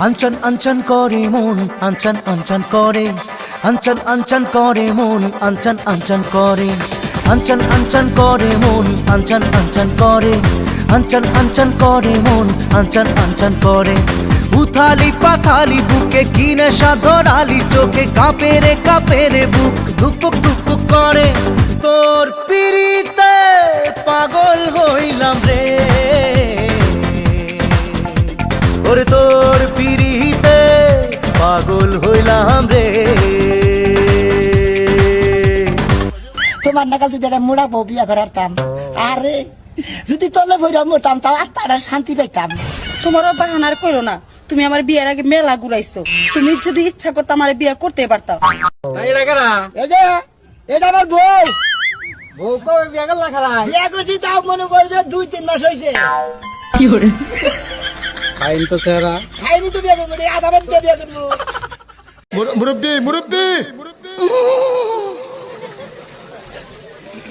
আঞ্চন আঞ্চন করে মন আঞ্চন আঞ্চন করে। আঞ্চন আঞ্চন করে মন আঞ্চন আঞ্চন করে। আঞ্চন আঞ্চন করে মন আঞ্চন আঞ্চন করে। আঞ্চন আঞ্চন করে মন আঞ্চন আঞ্চন করে। উথালি পাথালি বুকে কিনে সাধরালি চোখে কাঁপে রে কাঁপে রে বুক। ধুপুক ধুপুক করে। তোমার নাকাল যদি একটা মোড়া বউ বিয়া করারতাম আরে যদি তলে ভৈরা মরতাম তাও আত্মাটা শান্তি পাইতাম। তোমার বাহানার করো না তুমি আমার বিয়ের আগে মেলা ঘুরাইছো। তুমি যদি ইচ্ছা করতে আমার বিয়ে করতে পারতাম। এটা আমার বউ। বউ কবে বিয়া করলা বিয়া করছি তাও মনে করে যে দুই তিন মাস হয়েছে খাইন তো চেহারা। খাইনি তো বিয়া করব আধা বাদ দিয়ে বিয়া করব। মুর- মুরব্বি মুরব্বি।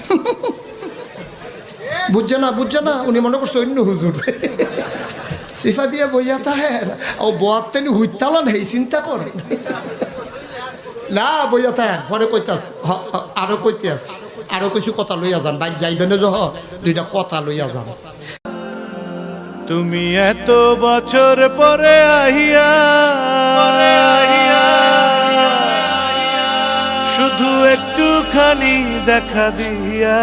বুঝছে না বুঝছে না? উনি মনে করছে অন্য হুজুর। সিফা দিয়ে বইয়া তাহের। ও বয়ার তেনি হুইতালান হেই চিন্তা করে। না বইয়া তাহের পরে কইতাস হ- হ- আরও কইতে আস আরও কিছু কথা লইয়া যান বাইক যাইবেন যহ দুইটা কথা লইয়া যান। তুমি এত বছর পরে আহিয়া শুধু একটুখানি দেখা দিয়া